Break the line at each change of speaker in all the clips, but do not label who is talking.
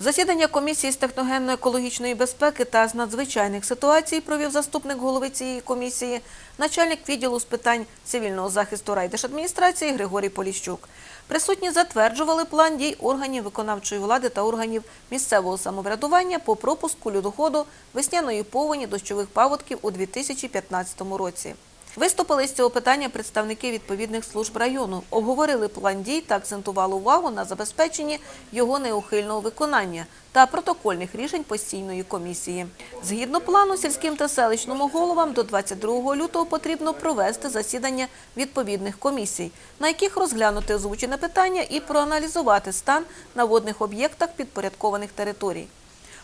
Засідання комісії з техногенно-екологічної безпеки та з надзвичайних ситуацій провів заступник голови цієї комісії, начальник відділу з питань цивільного захисту райдержадміністрації Григорій Поліщук. Присутні затверджували план дій органів виконавчої влади та органів місцевого самоврядування по пропуску льодоходу весняної повені дощових паводків у 2015 році. Виступили з цього питання представники відповідних служб району, обговорили план дій та акцентували увагу на забезпеченні його неухильного виконання та протокольних рішень постійної комісії. Згідно плану, сільським та селищному головам до 22 лютого потрібно провести засідання відповідних комісій, на яких розглянути озвучене питання і проаналізувати стан на водних об'єктах підпорядкованих територій.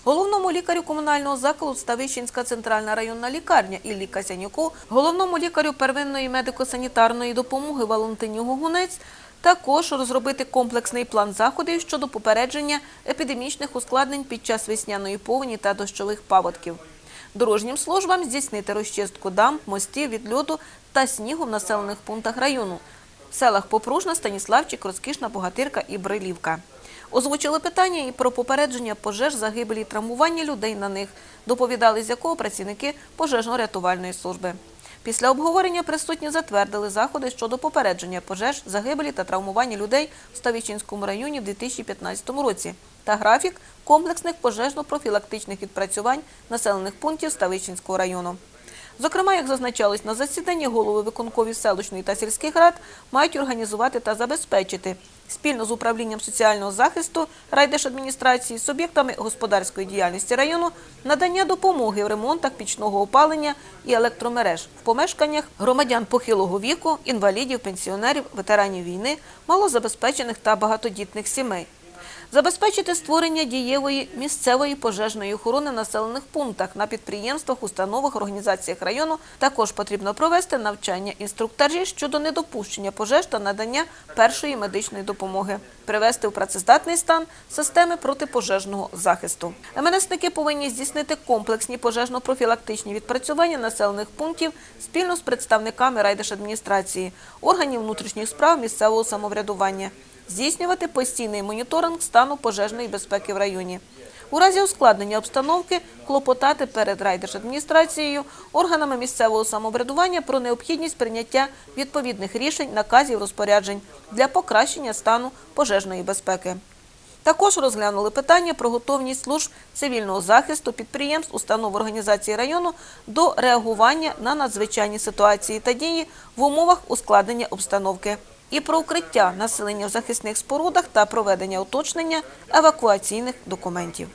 Головному лікарю комунального закладу Ставищенська центральна районна лікарня Іллі Касянюку, головному лікарю первинної медико-санітарної допомоги Валентині Гугунець також розробити комплексний план заходів щодо попередження епідемічних ускладнень під час весняної повені та дощових паводків. Дорожнім службам здійснити розчистку дам, мостів від льоду та снігу в населених пунктах району в селах Попружна, Станіславчик, Розкішна, Богатирка і Брилівка. Озвучили питання і про попередження пожеж, загибелі і травмування людей на них, доповідали з якого працівники пожежно-рятувальної служби. Після обговорення присутні затвердили заходи щодо попередження пожеж, загибелі та травмування людей в Ставічинському районі в 2015 році та графік комплексних пожежно-профілактичних відпрацювань населених пунктів Ставичинського району. Зокрема, як зазначалось на засіданні, голови виконкові селищної та сільських рад мають організувати та забезпечити спільно з управлінням соціального захисту райдержадміністрації, суб'єктами господарської діяльності району надання допомоги в ремонтах пічного опалення і електромереж в помешканнях громадян похилого віку, інвалідів, пенсіонерів, ветеранів війни, малозабезпечених та багатодітних сімей. Забезпечити створення дієвої місцевої пожежної охорони в населених пунктах на підприємствах, установах, організаціях району. Також потрібно провести навчання інструктажі щодо недопущення пожеж та надання першої медичної допомоги, привести в працездатний стан системи протипожежного захисту. МНСники повинні здійснити комплексні пожежно-профілактичні відпрацювання населених пунктів спільно з представниками райдержадміністрації, органів внутрішніх справ місцевого самоврядування здійснювати постійний моніторинг стану пожежної безпеки в районі. У разі ускладнення обстановки клопотати перед райдержадміністрацією, органами місцевого самоврядування про необхідність прийняття відповідних рішень, наказів, розпоряджень для покращення стану пожежної безпеки. Також розглянули питання про готовність служб цивільного захисту, підприємств, установ організації району до реагування на надзвичайні ситуації та дії в умовах ускладнення обстановки і про укриття населення в захисних спорудах та проведення уточнення евакуаційних документів.